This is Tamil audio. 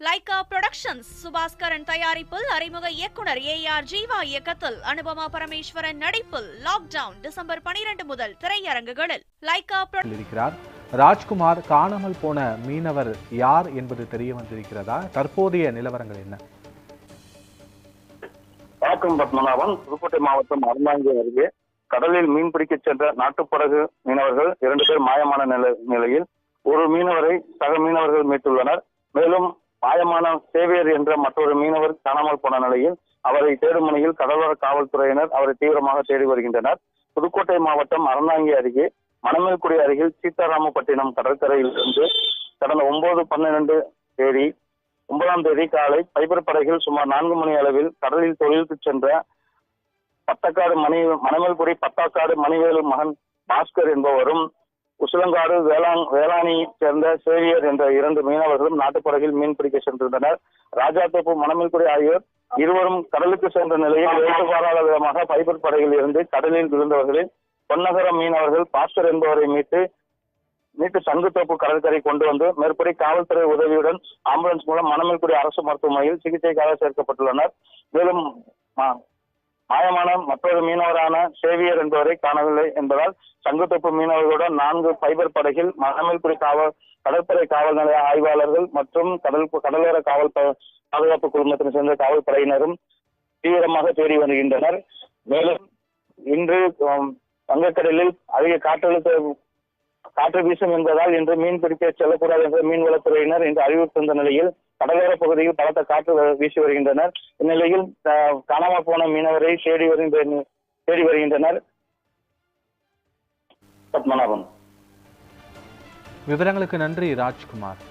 லைகா புரொடக்ஷன்ஸ் சுபாஸ்கரன் தயாரிப்பில் அறிமுக இயக்குனர் ஏ ஆர் ஜீவா இயக்கத்தில் அனுபமா பரமேஸ்வரன் நடிப்பில் லாக்டவுன் டிசம்பர் பனிரெண்டு முதல் திரையரங்குகளில். லைகா புரொ- இருக்கிறார் ராஜ்குமார் காணாமல் போன மீனவர் யார் என்பது தெரிய வந்திருக்கிறதா? தற்போதைய நிலவரங்கள் என்ன? வணக்கம் பத்மநாபன் புதுக்கோட்டை மாவட்டம் அருந்தாங்கி அருகே கடலில் மீன் பிடிக்கச் சென்ற நாட்டுப்படகு மீனவர்கள் இரண்டு பேர் மாயமான நில நிலையில் ஒரு மீனவரை சக மீனவர்கள் மீட்டுள்ளனர். மேலும் ஆயமான சேவியர் என்ற மற்றொரு மீனவர் காணாமல் போன நிலையில் அவரை தேடும் பணியில் கடலோர காவல்துறையினர் அவரை தீவிரமாக தேடி வருகின்றனர். புதுக்கோட்டை மாவட்டம் அறந்தாங்கி அருகே மணமேல்குடி அருகில் சீதாராமப்பட்டினம் கடற்கரையில் இருந்து கடந்த ஒன்பது பன்னிரண்டு தேதி ஒன்பதாம் தேதி காலை பைபர் படகில் சுமார் நான்கு மணி அளவில் கடலில் தொழிலுக்கு சென்ற பத்தக்காடு மணி மணமேல்குடி பத்தாக்காடு மணிவேலு மகன் பாஸ்கர் என்பவரும் உசிலங்காடு வேளாண் வேளாணி சேர்ந்த சேவியர் என்ற இரண்டு மீனவர்களும் நாட்டுப்படகில் மீன் பிடிக்க சென்றிருந்தனர். ராஜாத்தோப்பு மணமேல்குடி ஆகியோர் இருவரும் கடலுக்கு சென்ற நிலையில் எதிர்பாராத விதமாக பைபர் படகில் இருந்து கடலில் விழுந்தவர்களில் பொன்னகரம் மீனவர்கள் பாஸ்கர் என்பவரை மீட்டு மீட்டு சங்குத்தோப்பு கடற்கரை கொண்டு வந்து மேற்படி காவல்துறை உதவியுடன் ஆம்புலன்ஸ் மூலம் மணமேல்குடி அரசு மருத்துவமனையில் சிகிச்சைக்காக சேர்க்கப்பட்டுள்ளனர். மேலும் மா- மாயமான மற்றொரு மீனவரான சேவியர் என்பவரை காணவில்லை என்பதால் சங்குத்தொப்பு மீனவர்களுடன் நான்கு பைபர் படகில் மணமேல்குடி காவல் கடற்படை காவல் நிலைய ஆய்வாளர்கள் மற்றும் கடல் கடலோர காவல் பாதுகாப்பு குழுமத்தினை சேர்ந்த காவல்படையினரும் தீவிரமாக தேடி வருகின்றனர். மேலும் இன்று வங்கக்கடலில் அதிக காற்றழுத்த காற்று வீசும் என்பதால் இன்று மீன் பிடிக்க செல்லக்கூடாது என்று மீன்வளத்துறையினர் இன்று அறிவித்திருந்த நிலையில் கடலோர பகுதியில் பலத்த காற்று வீசி வருகின்றனர். இந்நிலையில் காணாமல் போன மீனவரை தேடி வருகின்ற தேடி வருகின்றனர். பத்மநாபன். விவரங்களுக்கு நன்றி ராஜ்குமார்.